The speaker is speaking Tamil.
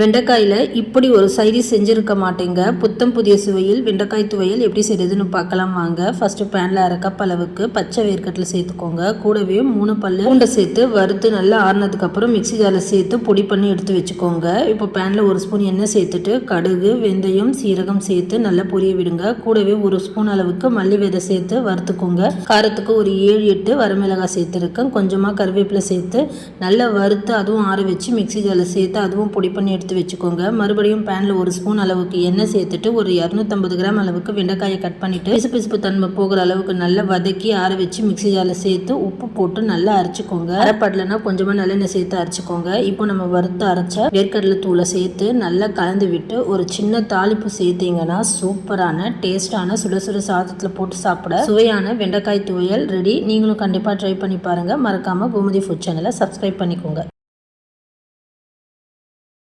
வெண்டைக்காயில் இப்படி ஒரு சைடி செஞ்சுருக்க மாட்டேங்க. புத்தம் புதிய சுவையில் வெண்டைக்காய் துவையல் எப்படி செய்யுதுன்னு பார்க்கலாம் வாங்க. ஃபஸ்ட்டு பேனில் அரை கப் அளவுக்கு பச்சை வேர்க்கட்டில் சேர்த்துக்கோங்க. கூடவே மூணு பல்லு பூண்டை சேர்த்து வறுத்து நல்லா ஆறுனதுக்கப்புறம் மிக்ஸி ஜாரில் சேர்த்து பொடி பண்ணி எடுத்து வச்சுக்கோங்க. இப்போ பேனில் ஒரு ஸ்பூன் எண்ணெய் சேர்த்துட்டு கடுகு வெந்தயம் சீரகம் சேர்த்து நல்லா பொரிய விடுங்க. கூடவே ஒரு ஸ்பூன் அளவுக்கு மல்லி விதை சேர்த்து வறுத்துக்கோங்க. காரத்துக்கு ஒரு ஏழு எட்டு வரமிளகாய் சேர்த்துருக்கேன். கொஞ்சமாக கருவேப்பிலை சேர்த்து நல்லா வறுத்து அதுவும் ஆற வச்சு மிக்ஸி ஜாரில் சேர்த்து அதுவும் பொடி பண்ணி எடுத்து வச்சுக்கோங்க. மறுபடியும் பேனில் ஒரு ஸ்பூன் அளவுக்கு எண்ணெய் சேர்த்துட்டு ஒரு இரநூத்தம்பது கிராம் அளவுக்கு வெண்டைக்காயை கட் பண்ணிவிட்டு பிசு பிசுப்பு தன்மை போகிற அளவுக்கு நல்லா வதக்கி ஆற வச்சு மிக்சி ஜாரில் சேர்த்து உப்பு போட்டு நல்லா அரைச்சிக்கோங்க. அரைப்படலைன்னா கொஞ்சமாக நல்லெண்ணெய் சேர்த்து அரைச்சிக்கோங்க. இப்போ நம்ம வறுத்து அரைச்ச வேர்க்கடலை தூளை சேர்த்து நல்லா கலந்து விட்டு ஒரு சின்ன தாளிப்பு சேர்த்தீங்கன்னா சூப்பரான டேஸ்டான சுட சுட சாதத்தில் போட்டு சாப்பிட சுவையான வெண்டைக்காய் துவையல் ரெடி நீங்களும் கண்டிப்பாக ட்ரை பண்ணி பாருங்கள் மறக்காமல் கோமதி ஃபுட் சேனலை சப்ஸ்கிரைப் பண்ணிக்கோங்க.